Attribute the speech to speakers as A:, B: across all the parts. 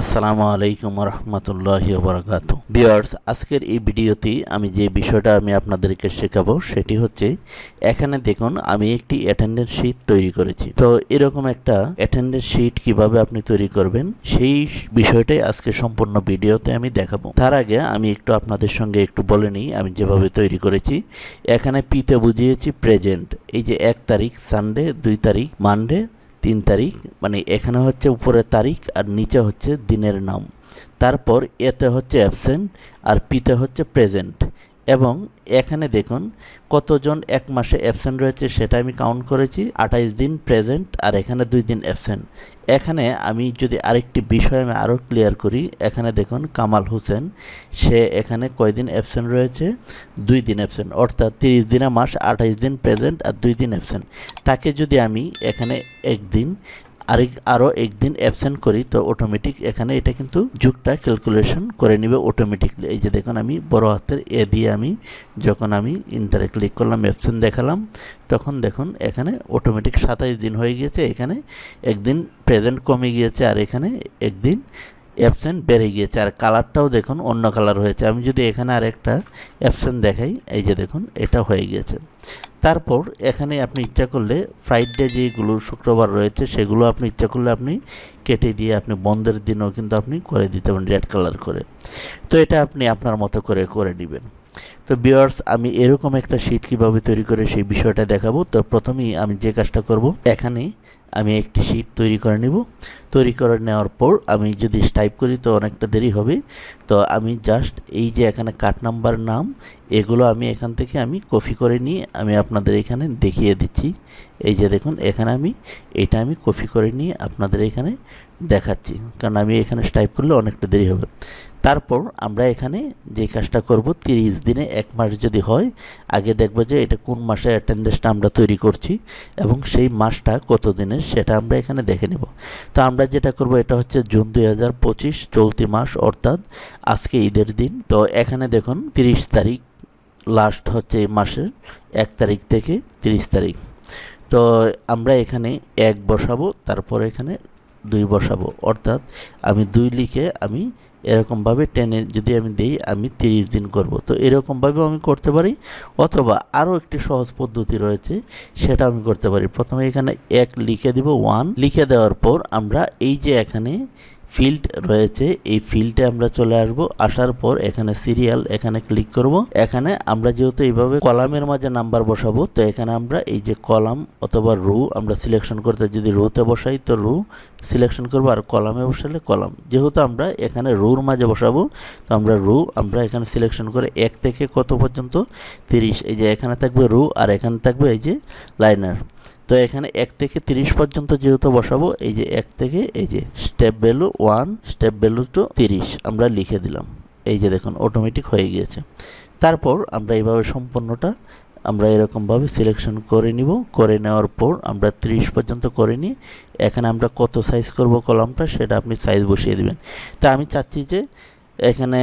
A: আসসালামু আলাইকুম রহমতুল্লাহ বরকাত বিয়ার্স আজকের এই ভিডিওতে আমি যে বিষয়টা আমি আপনাদেরকে শেখাবো সেটি হচ্ছে, এখানে দেখুন, আমি একটি অ্যাটেন্ডেন্স শিট তৈরি করেছি। তো এরকম একটা অ্যাটেন্ডেন্স শিট কীভাবে আপনি তৈরি করবেন, সেই বিষয়টাই আজকে সম্পূর্ণ ভিডিওতে আমি দেখাবো। তার আগে আমি একটু আপনাদের সঙ্গে একটু বলে নিই, আমি যেভাবে তৈরি করেছি। এখানে পিতে বুঝিয়েছি প্রেজেন্ট এই যে এক তারিখ সানডে দুই তারিখ মানডে তিন তারিখ মানে এখানে হচ্ছে উপরের তারিখ আর নিচে হচ্ছে দিনের নাম। তারপর এতে হচ্ছে অ্যাবসেন্ট আর পিতে হচ্ছে প্রেজেন্ট এবং এখানে দেখুন কতজন এক মাসে অ্যাবসেন্ট রয়েছে সেটা আমি কাউন্ট করেছি, আঠাইশ দিন প্রেজেন্ট আর এখানে দুই দিন অ্যাবসেন্ট এখানে আমি যদি আরেকটি বিষয় আমি আরও ক্লিয়ার করি, এখানে দেখুন কামাল হোসেন, সে এখানে কয়দিন অ্যাবসেন্ট রয়েছে? দুই দিন অ্যাবসেন্ট অর্থাৎ তিরিশ দিনে মাস, আঠাইশ দিন প্রেজেন্ট আর দুই দিন অ্যাবসেন্ট তাকে যদি আমি এখানে একদিন আরেক আরও একদিন অ্যাবসেন্ট করি, তো অটোমেটিক এখানে এটা কিন্তু যুগটা ক্যালকুলেশন করে নেবে অটোমেটিকলি এই যে দেখুন আমি বড় হাতের এ দিয়ে আমি যখন আমি ইন্টারে ক্লিক করলাম অ্যাবসেন্ট দেখালাম, তখন দেখুন এখানে অটোমেটিক সাতাইশ দিন হয়ে গিয়েছে, এখানে একদিন প্রেজেন্ট কমে গিয়েছে আর এখানে একদিন অ্যাবসেন্ট বেড়ে গিয়েছে। আর কালারটাও দেখুন অন্য কালার হয়েছে। আমি যদি এখানে আর একটা অ্যাবসেন্ট দেখাই, এই যে দেখুন এটা হয়ে গিয়েছে। তারপর এখানে আপনি ইচ্ছা করলে ফ্রাইডে যেগুলো শুক্রবার রয়েছে, সেগুলো আপনি ইচ্ছা করলে আপনি কেটে দিয়ে আপনি বন্ধের দিনও কিন্তু আপনি করে দিতে পারেন রেড কালার করে। তো এটা আপনি আপনার মতো করে করে নেবেন। তো বিয়ার্স আমি এরকম একটা শিট কীভাবে তৈরি করে সেই বিষয়টা দেখাবো? তো প্রথমেই আমি যে কাজটা করব, এখানে আমি একটি শিট তৈরি করে নেব। তৈরি করে নেওয়ার পর আমি যদি টাইপ করি তো অনেকটা দেরি হবে। তো আমি জাস্ট এই যে এখানে কাট নাম্বার নাম, এগুলো আমি এখান থেকে আমি কপি করে নিয়ে আমি আপনাদের এখানে দেখিয়ে দিচ্ছি। এই যে দেখুন, এখানে আমি এটা আমি কপি করে নিয়ে আপনাদের এখানে দেখাচ্ছি। কারণ আমি এখানে টাইপ করলে অনেকটা দেরি হবে। তারপর আমরা এখানে যে কাজটা করব, তিরিশ দিনে এক মাস যদি হয়, আগে দেখব যে এটা কোন মাসে অ্যাটেন্ডেন্সটা আমরা তৈরি করছি এবং সেই মাসটা কত দিনের সেটা আমরা এখানে দেখে নেব। তো আমরা যেটা করব, এটা হচ্ছে জুন দুই হাজার পঁচিশ, চলতি মাস, অর্থাৎ আজকে ঈদের দিন। তো এখানে দেখুন, তিরিশ তারিখ লাস্ট হচ্ছে এই মাসের এক তারিখ থেকে তিরিশ তারিখ। তো আমরা এখানে এক বসাবো, তারপর এখানে দুই বসাবো। অর্থাৎ আমি দুই লিখে আমি এরকমভাবে টেনে যদি আমি দিই, আমি তিরিশ দিন করব। তো এরকমভাবেও আমি করতে পারি, অথবা আরও একটি সহজ পদ্ধতি রয়েছে, সেটা আমি করতে পারি। প্রথমে এখানে এক লিখে দিব ওয়ান লিখে দেওয়ার পর আমরা এই যে এখানে ফিল্ড রয়েছে, এই ফিল্ডে আমরা চলে আসব। আসার পর এখানে সিরিয়াল এখানে ক্লিক করব। এখানে আমরা যেহেতু এইভাবে কলামের মাঝে নাম্বার বসাবো, তো এখানে আমরা এই যে কলাম অথবা রু আমরা সিলেকশন করতে, যদি রুতে বসাই, তো রু সিলেকশন করব আর কলামে বসালে কলাম। যেহেতু আমরা এখানে রুর মাঝে বসাবো, তো আমরা রু আমরা এখানে সিলেকশন করে এক থেকে কত পর্যন্ত? তিরিশ। এই যে এখানে থাকবে রু আর এখানে থাকবে এই যে লাইনার তো এখানে এক থেকে তিরিশ পর্যন্ত যেহেতু বসাবো, এই যে এক থেকে, এই যে step value one step value two তিরিশ, আমরা লিখে দিলাম। এই যে দেখুন অটোমেটিক হয়ে গিয়েছে। তারপর আমরা এইভাবে সম্পূর্ণটা আমরা এরকমভাবে সিলেকশন করে নিব। করে নেওয়ার পর আমরা 30 পর্যন্ত করে নিই। এখানে আমরা কত সাইজ করব কলমটা, সেটা আপনি সাইজ বসিয়ে দিবেন। তা আমি চাচ্ছি যে এখানে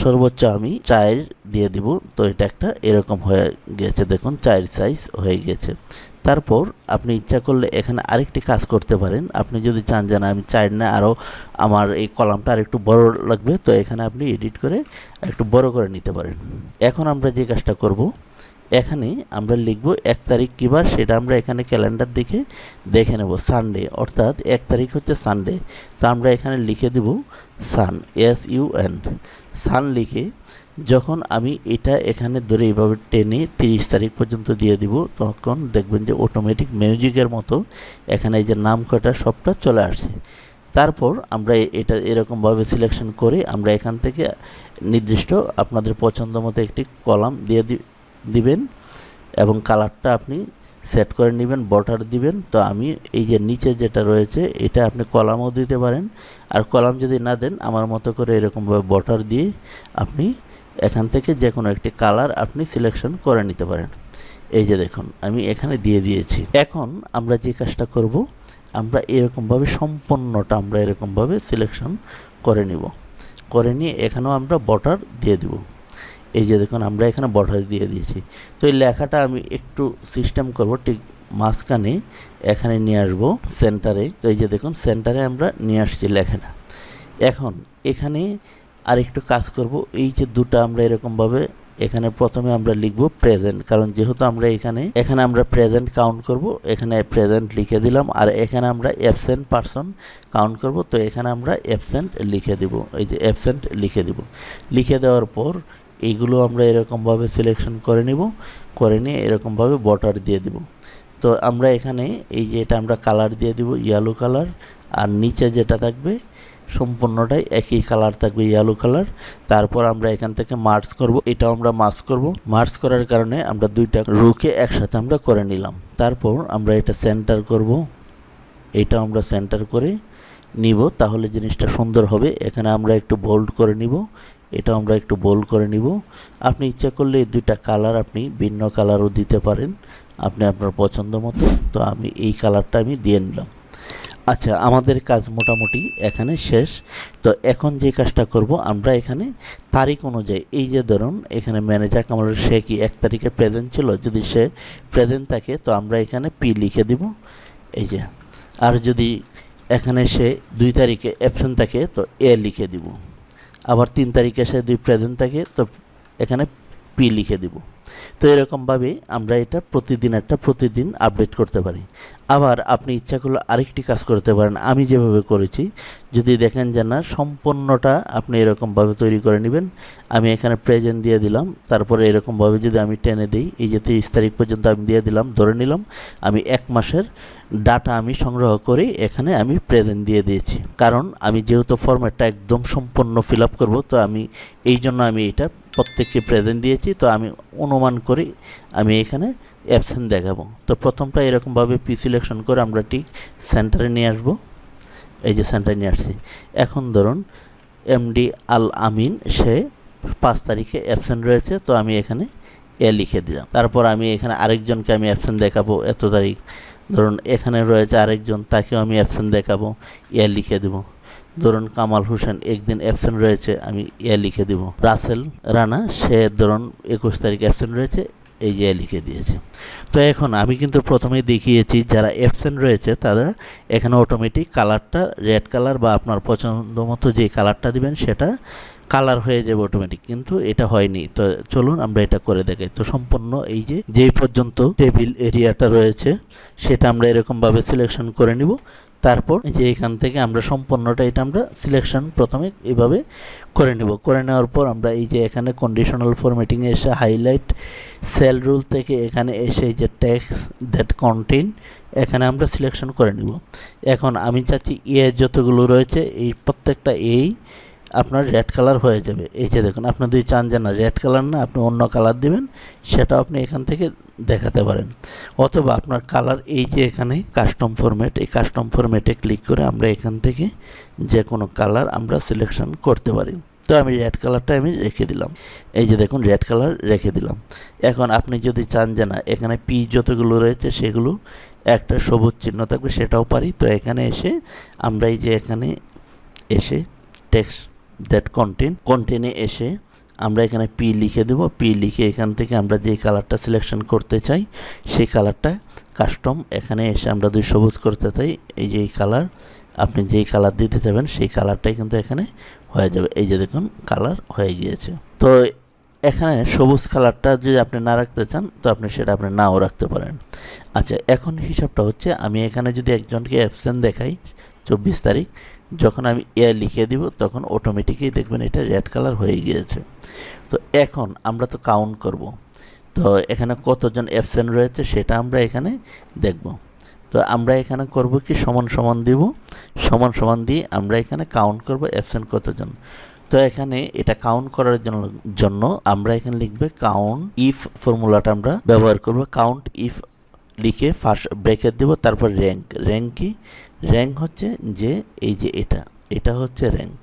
A: সর্বোচ্চ আমি চায়ের দিয়ে দিব। তো এটা একটা এরকম হয়ে গেছে, দেখুন চায়ের সাইজ হয়ে গেছে। তারপর আপনি ইচ্ছা করলে এখানে আরেকটি কাজ করতে পারেন। আপনি যদি চান যে আমি চাই না আরও আমার এই কলামটা আর একটু বড় লাগবে, তো এখানে আপনি এডিট করে একটু বড় করে নিতে পারেন। এখন আমরা যে কাজটা করব, এখানে আমরা লিখব এক তারিখ কী বার, সেটা আমরা এখানে ক্যালেন্ডার দেখে দেখে নেব, সানডে। অর্থাৎ এক তারিখ হচ্ছে সানডে। তো আমরা এখানে লিখে দেব, sun, S, U, N. Sun লিখে যখন আমি এটা এখানে ধরে এইভাবে টেনে তিরিশ তারিখ পর্যন্ত দিয়ে দিব, তখন দেখবেন যে অটোমেটিক মিউজিকের মতো এখানে এই যে নাম কটা সবটা চলে আসছে। তারপর আমরা এটা এরকমভাবে সিলেকশন করে আমরা এখান থেকে নির্দিষ্ট আপনাদের পছন্দ মতো একটি কলাম দিয়ে দিবেন এবং কালারটা আপনি সেট করে নেবেন বর্ডার দিবেন। তো আমি এই যে নিচে যেটা রয়েছে, এটা আপনি কলামও দিতে পারেন। আর কলাম যদি না দেন, আমার মতো করে এরকমভাবে বর্ডার দিয়ে আপনি এখান থেকে যে কোনো একটি কালার আপনি সিলেকশন করে নিতে পারেন। এই যে দেখুন, আমি এখানে দিয়ে দিয়েছি। এখন আমরা যে কাজটা করব, আমরা এরকমভাবে সম্পূর্ণটা আমরা এরকমভাবে সিলেকশন করে নিব। করে নিয়ে এখানেও আমরা বর্ডার দিয়ে দিব। এই যে দেখুন, আমরা এখানে বর্ডার দিয়ে দিয়েছি। তো এই লেখাটা আমি একটু সিস্টেম করব, ঠিক মাঝখানে এখানে নিয়ে আসব সেন্টারে তো এই যে দেখুন সেন্টারে আমরা নিয়ে আসছি লেখাটা। এখন এখানে আর একটু কাজ করব। এই যে দুটো আমরা এরকমভাবে এখানে প্রথমে আমরা লিখব প্রেজেন্ট, কারণ যেহেতু আমরা এখানে এখানে আমরা প্রেজেন্ট কাউন্ট করব, এখানে প্রেজেন্ট লিখে দিলাম, আর এখানে আমরা অ্যাবসেন্ট পারসন কাউন্ট করব, তো এখানে আমরা অ্যাবসেন্ট লিখে দিব, এই যে অ্যাবসেন্ট লিখে দিব। লিখে দেওয়ার পর এইগুলো আমরা এরকমভাবে সিলেকশন করে নিব, করে নিয়ে এরকমভাবে বর্ডার দিয়ে দিব। তো আমরা এখানে এই যে এটা আমরা কালার দিয়ে দিব ইয়েলো কালার, আর নিচে যেটা থাকবে সম্পূর্ণটাই একই কালার থাকবে ইয়েলো কালার তারপর আমরা এখান থেকে মার্চ করব, এটাও আমরা মার্চ করব। মার্চ করার কারণে আমরা দুইটা রুকে একসাথে আমরা করে নিলাম। তারপর আমরা এটা সেন্টার করব। এটা আমরা সেন্টার করে নিব, তাহলে জিনিসটা সুন্দর হবে। এখানে আমরা একটু বোল্ড করে নিব এটা আমরা একটু বোল্ড করে নিব। আপনি ইচ্ছা করলে এই দুইটা কালার আপনি ভিন্ন কালারও দিতে পারেন, আপনি আপনার পছন্দ মতো। তো আমি এই কালারটা আমি দিয়ে নিলাম। আচ্ছা আমাদের কাজ মোটামুটি এখানে শেষ। তো এখন যে কাজটা করব, আমরা এখানে তারিখ অনুযায়ী, এই যে ধরুন, এখানে ম্যানেজার কামালের সে কি এক তারিখে প্রেজেন্ট ছিল? যদি সে প্রেজেন্ট থাকে, তো আমরা এখানে পি লিখে দিব। এই যে, আর যদি এখানে সে দুই তারিখে অ্যাবসেন্ট থাকে, তো এ লিখে দিব। আবার তিন তারিখে সে দুই প্রেজেন্ট থাকে, তো এখানে পি লিখে দিব। তো এরকমভাবে আমরা এটা প্রতিদিন একটা প্রতিদিন আপডেট করতে পারি। আবার আপনি ইচ্ছা করলে আরেকটি কাজ করতে পারেন। আমি যেভাবে করেছি, যদি দেখেন যে না, সম্পূর্ণটা আপনি এরকমভাবে তৈরি করে নেবেন। আমি এখানে প্রেজেন্ট দিয়ে দিলাম। তারপরে এরকমভাবে যদি আমি টেনে দিই, এই যে তিরিশ তারিখ পর্যন্ত আমি দিয়ে দিলাম, ধরে নিলাম, আমি এক মাসের ডাটা আমি সংগ্রহ করে এখানে আমি প্রেজেন্ট দিয়ে দিয়েছি। কারণ আমি যেহেতু ফর্ম্যাটটা একদম সম্পূর্ণ ফিল আপ করব, তো আমি এই জন্য আমি এটা প্রত্যেককে প্রেজেন্ট দিয়েছি, তো আমি অনুমান করি আমি এখানে অ্যাবসেন্ট দেখাবো। তো প্রথমটা এরকমভাবে পি সিলেকশন করে আমরা ঠিক সেন্টারে নিয়ে আসব। এই যে সেন্টারে নিয়ে আসছি। এখন ধরুন এমডি আল আমিন, সে পাঁচ তারিখে অ্যাবসেন্ট রয়েছে, তো আমি এখানে এ লিখে দিলাম। তারপর আমি এখানে আরেকজনকে আমি অ্যাবসেন্ট দেখাবো, এত তারিখ। ধরুন এখানে রয়েছে আরেকজন, তাকেও আমি অ্যাবসেন্ট দেখাবো, এ লিখে দেবো। ধরুন কামাল হোসেন একদিন অ্যাবসেন্ট রয়েছে, আমি ইয়া লিখে দিব। রাসেল রানা, সে ধরুন একুশ তারিখ অ্যাবসেন্ট রয়েছে, এই যে লিখে দিয়েছে। তো এখন আমি কিন্তু প্রথমেই দেখিয়েছি, যারা অ্যাবসেন্ট রয়েছে তারা এখানে অটোমেটিক কালারটা রেড কালার বা আপনার পছন্দ মতো যে কালারটা দিবেন, সেটা কালার হয়ে যাবে অটোমেটিক কিন্তু এটা হয়নি। তো চলুন আমরা এটা করে দেখাই। তো সম্পূর্ণ এই যে, যেই পর্যন্ত টেবিল এরিয়াটা রয়েছে, সেটা আমরা এরকমভাবে সিলেকশন করে নিব। তারপর যে এখান থেকে আমরা সম্পূর্ণটা এটা আমরা সিলেকশন প্রথমে এভাবে করে নেব। করে নেওয়ার পর আমরা এই যে এখানে কন্ডিশনাল ফরম্যাটিংয়ে এসে হাইলাইট সেল রুল থেকে এখানে এসে যে ট্যাক্স দ্যাট কন্টেন এখানে আমরা সিলেকশন করে নিব। এখন আমি চাচ্ছি এ যতগুলো রয়েছে, এই প্রত্যেকটা এই আপনার রেড কালার হয়ে যাবে। এই যে দেখুন, আপনি যদি চান যে না রেড কালার না, আপনি অন্য কালার দিবেন সেটা আপনি এখান থেকে দেখাতে পারেন। অথবা আপনার কালার এই যে এখানে কাস্টম ফরম্যাট এই কাস্টম ফরম্যাটে ক্লিক করে আমরা এখান থেকে যে কোনো কালার আমরা সিলেকশন করতে পারি। তো আমি রেড কালারটা আমি রেখে দিলাম। এই যে দেখুন রেড কালার রেখে দিলাম। এখন আপনি যদি চান যে না, এখানে পি যতগুলো রয়েছে সেগুলো একটা সবুজ চিহ্ন থাকবে, সেটাও পারি। তো এখানে এসে আমরা এই যে এখানে এসে টেক্সট দ্যাট কন্টেন কন্টেনে এসে আমরা এখানে পি লিখে দেব। পি লিখে এখান থেকে আমরা যে কালারটা সিলেকশন করতে চাই, সেই কালারটা কাস্টম এখানে এসে আমরা দুই সবুজ করতে চাই। এই যে এই কালার আপনি যেই কালার দিতে চাবেন সেই কালারটাই কিন্তু এখানে হয়ে যাবে। এই যে দেখুন কালার হয়ে গিয়েছে। তো এখানে সবুজ কালারটা যদি আপনি না রাখতে চান, তো আপনি সেটা আপনি নাও রাখতে পারেন। আচ্ছা এখন হিসাবটা হচ্ছে, আমি এখানে যদি একজনকে অ্যাবসেন্ট দেখাই, চব্বিশ তারিখ যখন আমি এ লিখে দিব, তখন অটোমেটিকই দেখবেন এটা রেড কালার হয়ে গিয়েছে। তো এখন আমরা তো কাউন্ট করব। তো এখানে কতজন অ্যাবসেন্ট রয়েছে সেটা আমরা এখানে দেখব। তো আমরা এখানে করব কি সমান সমান দিব? সমান সমান দিয়ে আমরা এখানে কাউন্ট করব অ্যাবসেন্ট কতজন। তো এখানে এটা কাউন্ট করার জন্য আমরা এখানে লিখবে কাউন্ট ইফ ফর্মুলাটা আমরা ব্যবহার করব। কাউন্ট ইফ লিখে ফার্স্ট ব্রেকেট দেব, তারপর র্যাঙ্ক র্যাঙ্ক কি? র্যাঙ্ক হচ্ছে যে এই যে এটা এটা হচ্ছে র্যাঙ্ক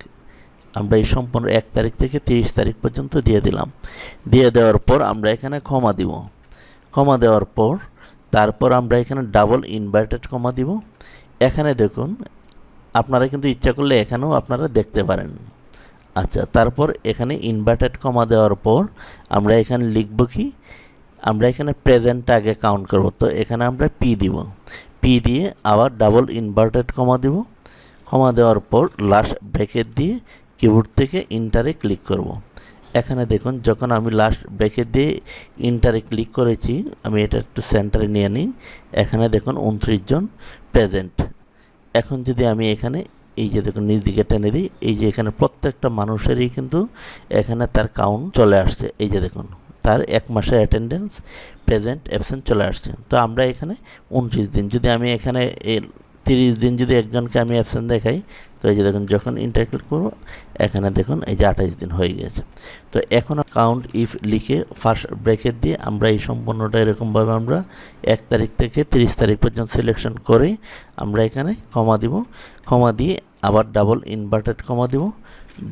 A: আমরা এই সম্পূর্ণ এক তারিখ থেকে তিরিশ তারিখ পর্যন্ত দিয়ে দিলাম। দিয়ে দেওয়ার পর আমরা এখানে ক্ষমা দিব। ক্ষমা দেওয়ার পর তারপর আমরা এখানে ডাবল ইনভার্টেড ক্ষমা দিব। এখানে দেখুন, আপনারা কিন্তু ইচ্ছা করলে এখানেও আপনারা দেখতে পারেন। আচ্ছা তারপর এখানে ইনভার্টেড কমা দেওয়ার পর আমরা এখানে লিখব কি? আমরা এখানে প্রেজেন্ট আগে কাউন্ট করব। তো এখানে আমরা পি দিব। পি দিয়ে আবার ডাবল ইনভার্টেড কমা দিব। কমা দেওয়ার পর লাস্ট ব্রেকেট দিয়ে কিবোর্ড থেকে ইন্টারে ক্লিক করব। এখানে দেখুন, যখন আমি লাস্ট ব্রেকেট দিয়ে ইন্টারে ক্লিক করেছি, আমি এটা একটু সেন্টারে নিয়ে নিই। এখানে দেখুন, উনত্রিশ জন প্রেজেন্ট এখন যদি আমি এখানে, এই যে দেখুন নিজ দিকে টেনে দিই, এই যে এখানে প্রত্যেকটা মানুষেরই কিন্তু এখানে তার কাউন্ট চলে আসছে। এই যে দেখুন। তার এক মাসের অ্যাটেন্ডেন্স প্রেজেন্ট অ্যাবসেন্ট চলে আসছে। তো আমরা এখানে উনত্রিশ দিন, যদি আমি এখানে তিরিশ দিন যদি একজনকে আমি অ্যাবসেন্ট দেখাই, তো এই যে দেখুন, যখন ইন্টারক্লিক করব, এখানে দেখুন এই যে আঠাইশ দিন হয়ে গেছে। তো এখন কাউন্ট ইফ লিখে ফার্স্ট ব্রেকেট দিয়ে আমরা এই সম্পূর্ণটা এরকমভাবে আমরা এক তারিখ থেকে তিরিশ তারিখ পর্যন্ত সিলেকশন করে আমরা এখানে কমা দিব। কমা দিয়ে আবার ডাবল ইনভার্টেড কমা দিব।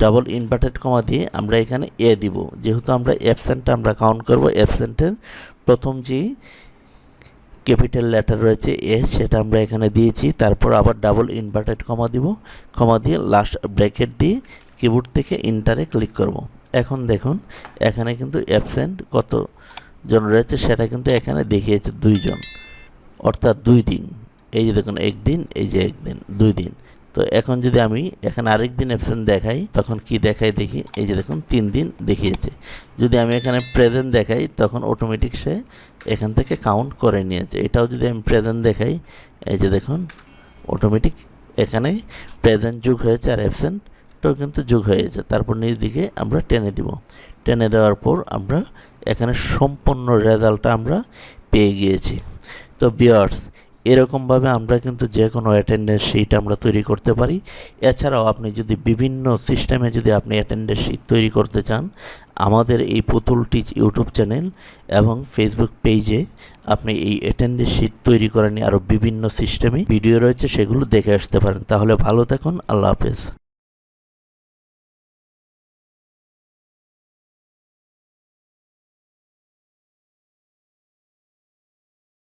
A: ডাবল ইনভার্টেড কমা দিয়ে আমরা এখানে এ দিব। যেহেতু আমরা অ্যাবসেন্টটা আমরা কাউন্ট করব অ্যাবসেন্টের প্রথম যে ক্যাপিটাল লেটার রয়েছে এ সেটা আমরা এখানে দিয়েছি। তারপর আবার ডাবল ইনভার্টেড কমা দিব। কমা দিয়ে লাস্ট ব্র্যাকেট দিয়ে কিবোর্ড থেকে ইন্টারে ক্লিক করব। এখন দেখুন, এখানে কিন্তু অ্যাবসেন্ট কত জন রয়েছে সেটা কিন্তু এখানে দেখিয়েছে দুইজন। অর্থাৎ দুই দিন। এই যে দেখুন, একদিন, এই যে একদিন, দুই দিন। তো এখন যদি আমি এখানে আরেক দিন অ্যাবসেন্ট দেখাই, তখন কি দেখাই দেখি? এই যে দেখুন, তিন দিন দেখিয়েছে। যদি আমি এখানে প্রেজেন্ট দেখাই, তখন অটোমেটিক সে এখান থেকে কাউন্ট করে নিয়েছে। এটাও যদি আমি প্রেজেন্ট দেখাই, এই যে দেখুন অটোমেটিক এখানে প্রেজেন্ট যুগ হয়েছে আর অ্যাবসেন্টটাও কিন্তু যুগ হয়েছে। তারপর নিজ দিকে আমরা টেনে দিব। টেনে দেওয়ার পর আমরা এখানে সম্পূর্ণ রেজাল্টটা আমরা পেয়ে গিয়েছি। তো বিয়ার্স এরকমভাবে আমরা কিন্তু যে কোনো অ্যাটেন্ডেন্স শিট আমরা তৈরি করতে পারি। এছাড়াও আপনি যদি বিভিন্ন সিস্টেমে যদি আপনি অ্যাটেন্ডেন্স শিট তৈরি করতে চান, আমাদের এই পুতুল টিচ ইউটিউব চ্যানেল এবং ফেসবুক পেজে আপনি এই অ্যাটেন্ডেন্স শিট তৈরি করেন আরও বিভিন্ন সিস্টেমে ভিডিও রয়েছে সেগুলো দেখে আসতে পারেন। তাহলে ভালো থাকুন, আল্লাহ হাফেজ।